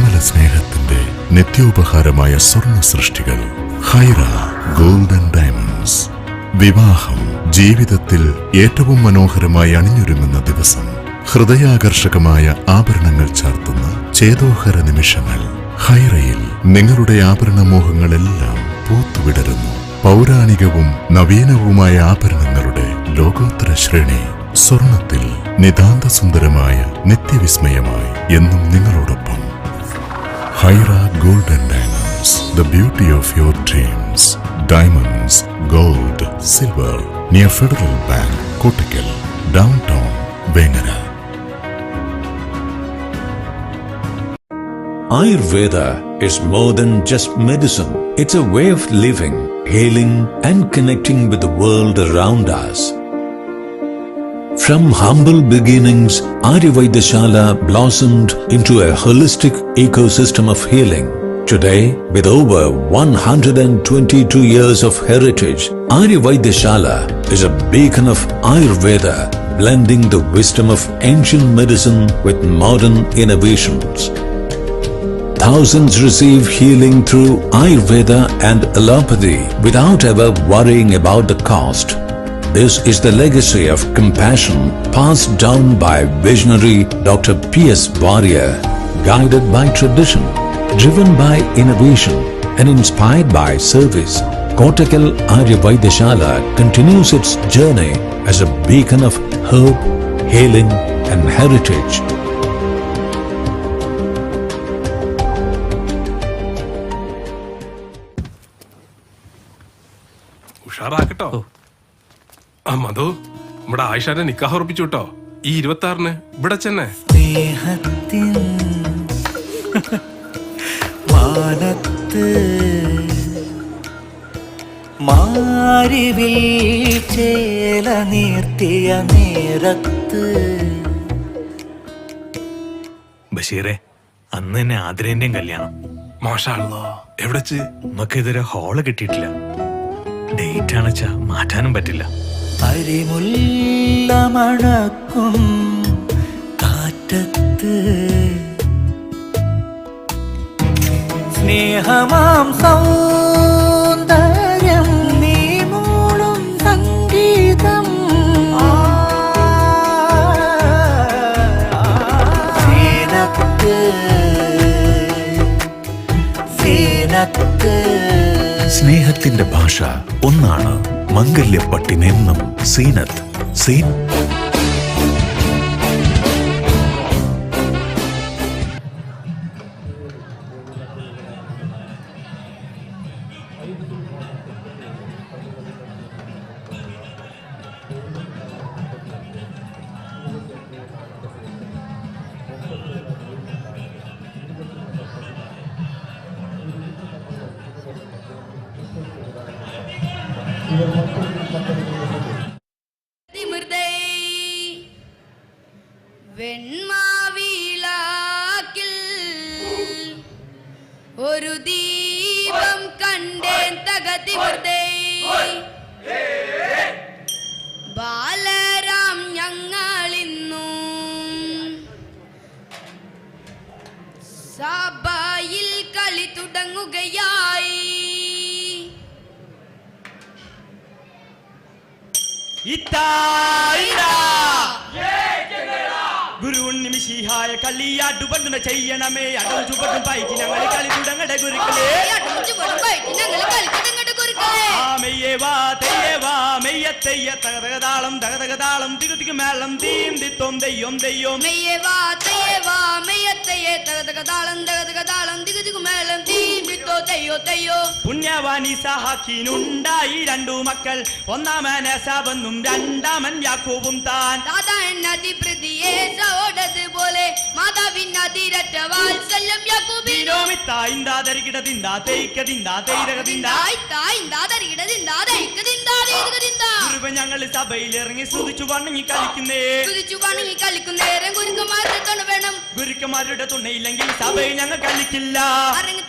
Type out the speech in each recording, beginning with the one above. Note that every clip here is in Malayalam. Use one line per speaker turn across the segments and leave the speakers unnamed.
സ്നേഹത്തിന്റെ നിത്യോപഹാരമായ സ്വർണ സൃഷ്ടികൾ. ഹൈറ ഗോൾഡൻ ഡയമണ്ട്സ്. വിവാഹം ജീവിതത്തിൽ ഏറ്റവും മനോഹരമായി അണിഞ്ഞൊരുങ്ങുന്ന ദിവസം. ഹൃദയാകർഷകമായ ആഭരണങ്ങൾ ചാർത്തുന്ന ചേതോഹര നിമിഷങ്ങൾ. ഹൈറയിൽ നിങ്ങളുടെ ആഭരണമോഹങ്ങളെല്ലാം പൂത്തുവിടരുന്നു. പൗരാണികവും നവീനവുമായ ആഭരണങ്ങളുടെ ലോകോത്തര ശ്രേണി സ്വർണത്തിൽ നിതാന്ത സുന്ദരമായ നിത്യവിസ്മയമായി എന്നും നിങ്ങളോടൊപ്പം. Aira Golden Diamonds, the beauty of your dreams. Diamonds, gold, silver, near Federal Bank, Kottakkal, downtown, Vengara.
Ayurveda is more than just medicine. It's a way of living, healing and connecting with the world around us. From humble beginnings, Aryavaidashala blossomed into a holistic ecosystem of healing. Today, with over 122 years of heritage, Aryavaidashala is a beacon of Ayurveda, blending the wisdom of ancient medicine with modern innovations. Thousands receive healing through Ayurveda and allopathy without ever worrying about the cost. This is the legacy of compassion passed down by visionary Dr. P.S. Warrior, guided by tradition, driven by innovation, and inspired by service. Kotakal Arya Vaidashala continues its journey as a beacon of hope, healing, and heritage.
ഉഷാറാക്കട്ടോ ആ മധു നമ്മുടെ ആയിഷാന്റെ നിക്കാഹ് ഉറപ്പിച്ചു കേട്ടോ. ഈ ഇരുപത്തി ആറിന് ഇവിടെ ചെന്നെ.
സ്നേഹത്തിൻ മാരിവിൽ ചേല നീർത്തിയ നേരത്ത്.
ബഷീറെ അന്ന് തന്നെ ആതിരേന്റെയും കല്യാണം.
മോശാണല്ലോ എവിടെ
നമുക്ക് ഇതുവരെ ഹോൾ കിട്ടിയിട്ടില്ല. ഡേറ്റ് ആണെച്ചാ മാറ്റാനും പറ്റില്ല.
അരിമുല്ല മണക്കും കാറ്റത്ത്. സ്നേഹമാം സൗന്ദര്യം നീ മൂളും സംഗീതം. സീനത്ത് സീനത്ത്.
സ്നേഹത്തിന്റെ ഭാഷ ഒന്നാണ് മംഗല്യപ്പട്ടിനെന്നും സീനത്ത്. സീൻ
ഒരു ദീപം കണ്ടേൻ തകത്തി ബാലരാം ഞങ്ങളിന്നും. സഭയിൽ കളി തുടങ്ങുകയായി.
ഗുരുണിമിഷിഹായ കളിയാട്ടുപണ്ടുന ചെയ്യണമേ. അടവും ചുവട്ടും പൈക്ക് ഞങ്ങൾ കളി തുടങ്ങടെ ഗുരുക്കളെ. ആ മെയ്യേ വാ തെയ്യേ വാ മെയ്യ തെയ്യ. തകതകതാളം തകതകതാളം തികുതിക്ക് മേളം തീം തിത്തോം തെയ്യോം തെയ്യേ.
വാ മെയ്യ മെയ്യത്തയ്യേ തകതകതാളം തകതകതാളം ദിഗുദിഗുമേളം തീമ്പിത്തോ തെയ്യോ തെയ്യോ.
പുണ്യവാനി സഹാക്കിനുണ്ടായി രണ്ടു മക്കൾ. ഒന്നാമൻ എസാബെന്നും രണ്ടാമൻ യാക്കോബും താൻ.
ദാദാ എന്നതി പ്രതിയെ സഹോദത് വാത്സല്യം
ഞങ്ങൾ സഭയിൽ ഇറങ്ങി സ്തുതിച്ചു വണങ്ങി കളിക്കുന്നേ.
കുതിച്ചു വണങ്ങി കളിക്കുന്നേരം കുരുക്കന്മാരുടെ തുണ വേണം.
ഗുരുക്കന്മാരുടെ തുണയില്ലെങ്കിൽ സഭയിൽ ഞങ്ങൾ കളിക്കില്ല.
അരങ്ങ്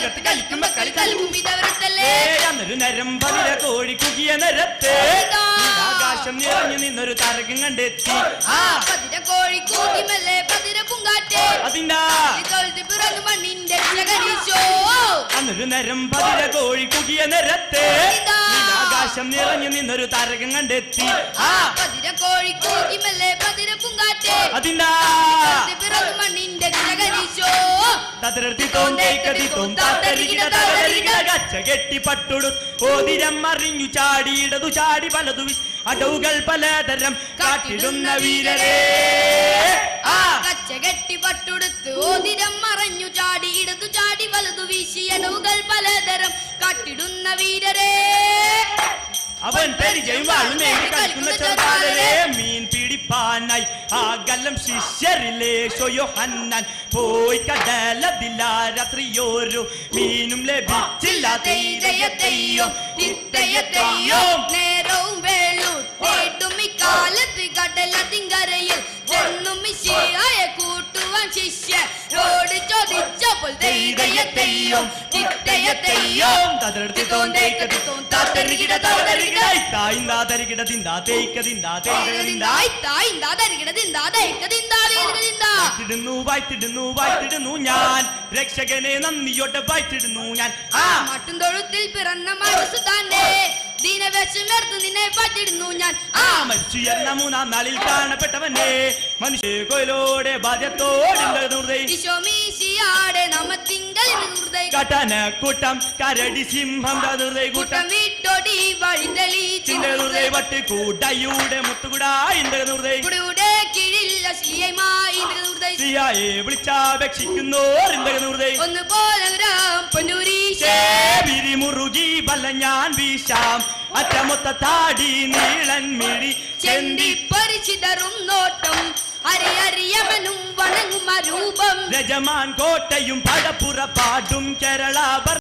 തകർത്ത് കളിക്കുമ്പോ കളി തലക്കും ഇതവരത്തല്ലേ?
അന്നൊരു നരം പതിര കോഴി കുകിയ നിരത്ത്. ആകാശം നിറഞ്ഞു നിന്നൊരു താരകം കണ്ടെത്തി. ആ
പതിര കോഴി പതിര പൂങ്കാറ്റേ.
അതിന്റെ
തൊഴുതി പിറന്നു മണ്ണിന്റെ
അന്നൊരു നേരം പതിര കോഴി കുകിയ നിരത്തെ.
ഇതാ.
ആകാശം നിറഞ്ഞു നിന്നൊരു താരകം കണ്ടെത്തി. അതിന്റെ കെട്ടി പട്ടുടു. ഓതിരം മറിഞ്ഞു ചാടിയിടതു ചാടി പലതു. അടവുകൾ പലതരം കാട്ടിടുന്ന വീരരെ.
കെട്ടി പട്ടുടുത്ത് ഓതിരം മറഞ്ഞു ചാടി ഇടതു ചാടി വലതു വീശിയടവുകൾ പലതരം കാട്ടിടുന്ന വീരരെ.
അവൻ പരിചയം വാഴുമേറി കളിക്കുന്ന ചെറുതാലരെ മീൻ പിടിപ്പാനായി. ആ ഗല്ലം ശിഷ്യരിലെ ഷോയോ ഹന്നാൻ പോയി കടലതില്ല രാത്രിയോരു മീനും ലഭിച്ചില്ല
തെയ്യോ തെയ്യോ നേരവും വേളു തേട്ടും ഇക്കാലത്ത് കടലതിങ്കരയിൽ ചെന്നും മിശിയായ കൂട്ടുവാൻ ശിഷ്യ. റോഡ് ചോദിച്ചപ്പോൾ തെയ്യോ. തെയ്യോ.
വായ്ത്തിടുന്നു വായ്ത്തിടുന്നു വായ്ത്തിടുന്നു ഞാൻ. രക്ഷകനെ നന്ദിയോടെ വായ്ത്തിടുന്നു ഞാൻ. ആ.
മട്ടും തൊഴുത്തിൽ പിറന്ന മനസ്സുതാന്റെ ദീനവേഷമേർത്ത് നിന്നെ പറ്റിടുന്നു ഞാൻ. ആ.
ആ മരിച്ചു എന്ന മൂന്നാം നാളിൽ കാണപ്പെട്ടവനെ. മനുഷ്യ കൊയിലോടെ ബാധ്യത്തോടെ ഹൃദയ.
ഈശോമീശിയാടെ നമത്തിങ്കൽ ഹൃദയ
കട്ടന കൂട്ടം കരടി സിംഹം ഹൃദയ കൂട്ടം.
വീട്ടൊടി വിട്ടോടി വഴി തെളിയിച്ചു
ചിന്ത ഹൃദയ വട്ട് കൂട്ടയുടെ മുത്തുകൂടാ ഇന്ത ഹൃദയ
കുടിയുടെ കീഴിൽ അശ്ലീയമായി
വിളിച്ചാപേക്ഷിക്കുന്നോർ ഇന്ത ഹൃദയ
ഒന്ന് പോലെ പൊന്നൂരീശേ
മുറുകി ബല ഞാൻ വീശാം. അറ്റമൊത്ത താടി നീളൻ മിഴി ചെന്തി
പരിചിതറും നോട്ടം. அரை அறியவனும் வணங்கும
ரூபம். ரஜமான் கோட்டையும் படப்புற பாடும் கேரளா